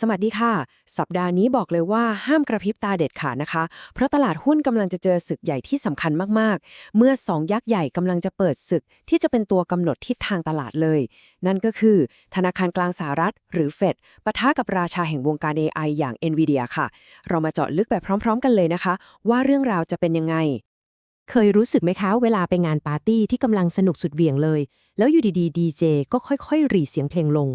สวัสดีค่ะ สัปดาห์นี้บอกเลยว่าห้ามกระพริบตาเด็ดขาดนะคะ เพราะตลาดหุ้นกำลังจะเจอศึกใหญ่ที่สำคัญมากๆ เมื่อสองยักษ์ใหญ่กำลังจะเปิดศึกที่จะเป็นตัวกำหนดทิศทางตลาดเลย นั่นก็คือ ธนาคารกลางสหรัฐ หรือเฟดปะทะกับราชาแห่งวงการ AI อย่าง NVIDIA ค่ะ เรามาเจาะลึกแบบพร้อม ๆ กันเลยนะคะ ว่าเรื่องราวจะเป็นยังไง เคยรู้สึกไหมคะ เวลาไปงานปาร์ตี้ที่กำลังสนุกสุดเหวี่ยงเลย แล้วอยู่ดีๆดีเจก็ค่อยๆหรีเสียงเพลงลง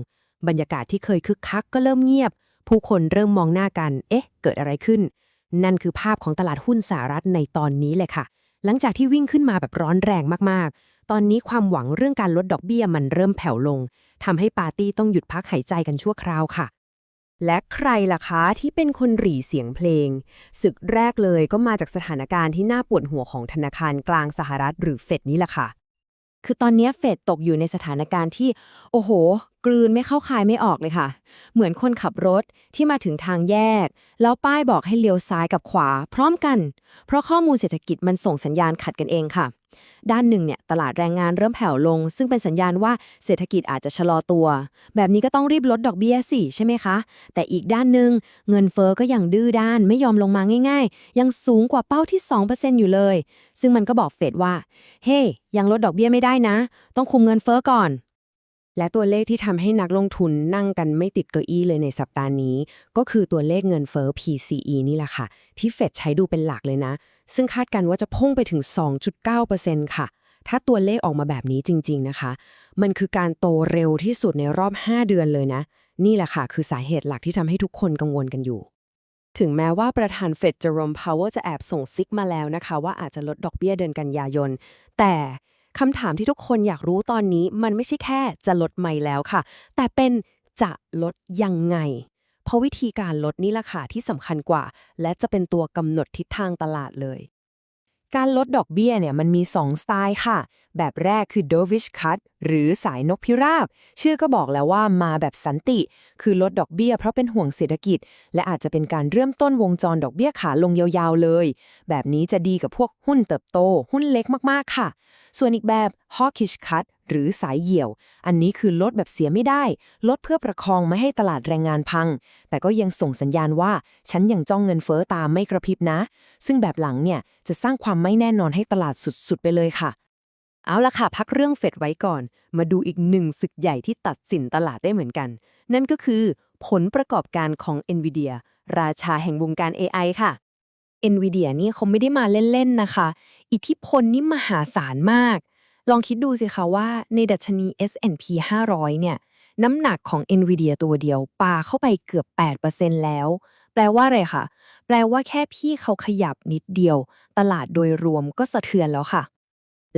บรรยากาศที่เคยคึกคักก็เริ่มเงียบ ผู้คนเริ่มมองหน้ากัน เอ๊ะ เกิดอะไรขึ้น นั่นคือภาพของตลาดหุ้นสหรัฐในตอนนี้เลยค่ะ หลังจากที่วิ่งขึ้นมาแบบร้อนแรงมากๆ ตอนนี้ความหวังเรื่องการลดดอกเบี้ยมันเริ่มแผ่วลงทำให้ปาร์ตี้ต้องหยุดพักหายใจกันชั่วคราวค่ะ และใครล่ะคะที่เป็นคนหรี่เสียงเพลง ศึกแรกเลยก็มาจากสถานการณ์ที่น่าปวดหัวของธนาคารกลางสหรัฐหรือเฟดนี่แหละค่ะคือตอนนี้เฟดตกอยู่ในสถานการณ์ที่ โอ้โหกลืนไม่เข้าคายไม่ออกเลยค่ะ เหมือนคนขับรถที่มาถึงทางแยก แล้วป้ายบอกให้เลี้ยวซ้ายกับขวา พร้อมกัน เพราะข้อมูลเศรษฐกิจมันส่งสัญญาณขัดกันเองค่ะ ด้านหนึ่งเนี่ยตลาดแรงงานเริ่มแผ่วลง ซึ่งเป็นสัญญาณว่าเศรษฐกิจอาจจะชะลอตัว แบบนี้ก็ต้องรีบลดดอกเบี้ยสิใช่ไหมคะ แต่อีกด้านหนึ่งเงินเฟอ้อก็ยังดื้อด้านไม่ยอมลงมาง่าย ๆ ยังสูงกว่าเป้าที่ 2%อยู่เลย ซึ่งมันก็บอกเฟดว่า เฮ้ยังลดดอกเบี้ยไม่ได้นะ ต้องคุมเงินเฟอ้อก่อน และตัวเลขที่ทำให้นักลงทุนนั่งกันไม่ติดเก้าอี้เลยในสัปดาห์นี้ ก็คือตัวเลขเงินเฟอ้อ PCE นี่แหละค่ะ ที่เฟดใช้ดูเป็นหลักเลยนะ ซึ่งคาดกันว่าจะพุ่งไปถึง 2.9%ค่ะ ถ้าตัวเลขออกมาแบบนี้จริง ๆนะคะ มันคือการโตเร็วที่สุดในรอบ 5 เดือนเลยนะ นี่แหละค่ะ คือสาเหตุหลักที่ทำให้ทุกคนกังวลกันอยู่ถึงแม้ว่าประธานเฟดเจอโรมพาวเวอร์จะแอบส่งซิกมาแล้วนะคะ ว่าอาจจะลดดอกเบี้ยเดือนกันยายน แต่ คำถามที่ทุกคนอยากรู้ตอนนี้มันไม่ใช่แค่จะลดใหม่แล้วค่ะ แต่เป็นจะลดยังไง เพราะวิธีการลดนี่แหละค่ะที่สำคัญกว่า และจะเป็นตัวกำหนดทิศทางตลาดเลย การลดดอกเบี้ยเนี่ยมันมี 2 สไตล์ค่ะ แบบแรกคือ dovish cut หรือสายนกพิราบ ชื่อก็บอกแล้วว่ามาแบบสันติ คือลดดอกเบี้ยเพราะเป็นห่วงเศรษฐกิจ และอาจจะเป็นการเริ่มต้นวงจรดอกเบี้ยขาลงยาวๆเลย แบบนี้จะดีกับพวกหุ้นเติบโต หุ้นเล็กมากๆค่ะ ส่วนอีกแบบ hawkish cut หรือสายเหี่ยว อันนี้คือลดแบบเสียไม่ได้ ลดเพื่อประคองไม่ให้ตลาดแรงงานพัง แต่ก็ยังส่งสัญญาณว่า ฉันยังจ้องเงินเฟ้อตามไม่กระพริบนะ ซึ่งแบบหลังเนี่ยจะสร้างความไม่แน่นอนให้ตลาดสุดๆไปเลยค่ะ เอาละค่ะ พักเรื่องเฟดไว้ก่อน มาดูอีกหนึ่งศึกใหญ่ที่ตัดสินตลาดได้เหมือนกัน นั่นก็คือ ผลประกอบการของ NVIDIA ราชาแห่งวงการ AI ค่ะ NVIDIA นี่เขาไม่ได้มาเล่น ๆ นะคะ อิทธิพลนี่มหาศาลมาก ลองคิดดูสิคะว่าในดัชนี S&P 500 เนี่ย น้ำหนักของ NVIDIA ตัวเดียวปาเข้าไปเกือบ 8%แล้ว แปลว่าอะไรคะแปลว่าแค่พี่เขาขยับนิดเดียว ตลาดโดยรวมก็สะเทือนแล้วค่ะ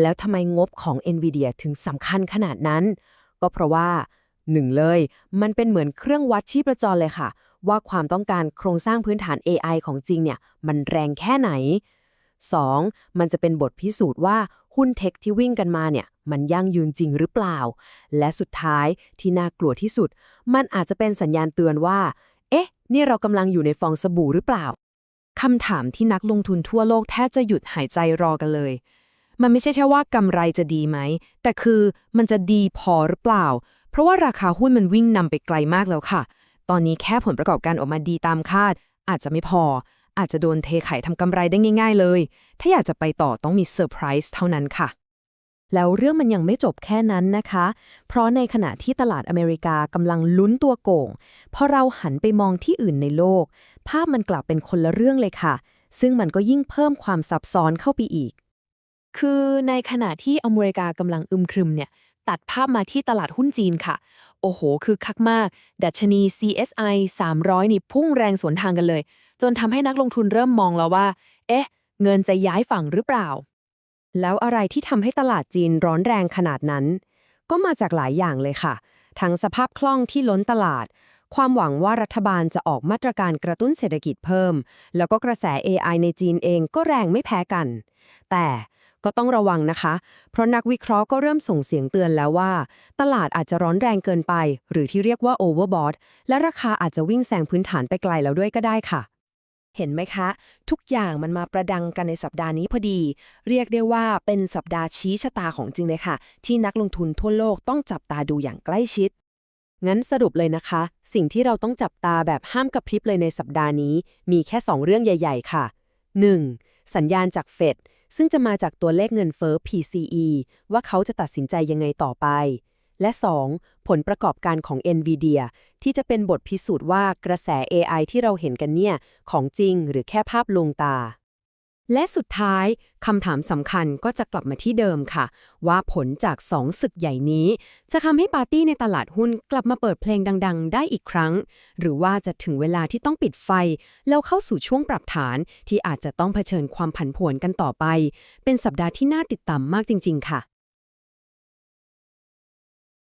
แล้วทำไมงบของ NVIDIA ถึงสำคัญขนาดนั้น ก็เพราะว่าหนึ่งเลย มันเป็นเหมือนเครื่องวัดชีพจรเลยค่ะ ว่าความต้องการโครงสร้างพื้นฐาน AI ของจริงเนี่ย มันแรงแค่ไหน 2. มันจะเป็นบทพิสูจน์ว่า หุ้นเทคที่วิ่งกันมาเนี่ย มันยั่งยืนจริงหรือเปล่า และสุดท้ายที่น่ากลัวที่สุด มันอาจจะเป็นสัญญาณเตือนว่า เอ๊ะ นี่เรากำลังอยู่ในฟองสบู่หรือเปล่าคำถามที่นักลงทุนทั่วโลกแทบจะหยุดหายใจรอกันเลย มันไม่ใช่แค่ว่ากำไรจะดีไหม แต่คือมันจะดีพอหรือเปล่า เพราะว่าราคาหุ้นมันวิ่งนำไปไกลมากแล้วค่ะ ตอนนี้แค่ผลประกอบการออกมาดีตามคาด อาจจะไม่พอ อาจจะโดนเทไข่ทำกำไรได้ง่าย ๆ เลย ถ้าอยากจะไปต่อต้องมีเซอร์ไพรส์เท่านั้นค่ะ แล้วเรื่องมันยังไม่จบแค่นั้นนะคะ เพราะในขณะที่ตลาดอเมริกากำลังลุ้นตัวโก่ง พอเราหันไปมองที่อื่นในโลก ภาพมันกลับเป็นคนละเรื่องเลยค่ะ ซึ่งมันก็ยิ่งเพิ่มความซับซ้อนเข้าไปอีก คือในขณะที่อเมริกากำลังอึมครึมเนี่ย ตัดภาพมาที่ตลาดหุ้นจีนค่ะ โอ้โห คือคักมาก ดัชนี CSI 300 นี่พุ่งแรงสวนทางกันเลย จนทำให้นักลงทุนเริ่มมองแล้วว่า เอ๊ะ เงินจะย้ายฝั่งหรือเปล่า แล้วอะไรที่ทำให้ตลาดจีนร้อนแรงขนาดนั้น ก็มาจากหลายอย่างเลยค่ะ ทั้งสภาพคล่องที่ล้นตลาด ความหวังว่ารัฐบาลจะออกมาตรการกระตุ้นเศรษฐกิจเพิ่ม แล้วก็กระแส AI ในจีนเองก็แรงไม่แพ้กัน แต่ก็ต้องระวังนะคะ เพราะนักวิเคราะห์ก็เริ่มส่งเสียงเตือนแล้วว่า ตลาดอาจจะร้อนแรงเกินไป หรือที่เรียกว่า overbought และราคาอาจจะวิ่งแซงพื้นฐานไปไกลแล้วด้วยก็ได้ค่ะ เห็นไหมคะ ทุกอย่างมันมาประดังกันในสัปดาห์นี้พอดี เรียกได้ว่าเป็นสัปดาห์ชี้ชะตาของจริงเลยค่ะ ที่นักลงทุนทั่วโลกต้องจับตาดูอย่างใกล้ชิด งั้นสรุปเลยนะคะ สิ่งที่เราต้องจับตาแบบห้ามกระพริบเลยในสัปดาห์นี้ มีแค่ 2 เรื่องใหญ่ ๆ ค่ะ 1. สัญญาณจากเฟดซึ่งจะมาจากตัวเลขเงินเฟ้อ PCE ว่าเขาจะตัดสินใจยังไงต่อไป และ 2. ผลประกอบการของ NVIDIA ที่จะเป็นบทพิสูจน์ว่ากระแส AI ที่เราเห็นกันเนี่ย ของจริงหรือแค่ภาพลวงตา และสุดท้ายคำถามสำคัญก็จะกลับมาที่เดิมค่ะ ว่าผลจากสองศึกใหญ่นี้ จะทำให้ปาร์ตี้ในตลาดหุ้นกลับมาเปิดเพลงดัง ๆ ได้อีกครั้ง หรือว่าจะถึงเวลาที่ต้องปิดไฟ แล้วเข้าสู่ช่วงปรับฐานที่อาจจะต้องเผชิญความผันผวนกันต่อไป เป็นสัปดาห์ที่น่าติดตามมากจริง ๆ ค่ะ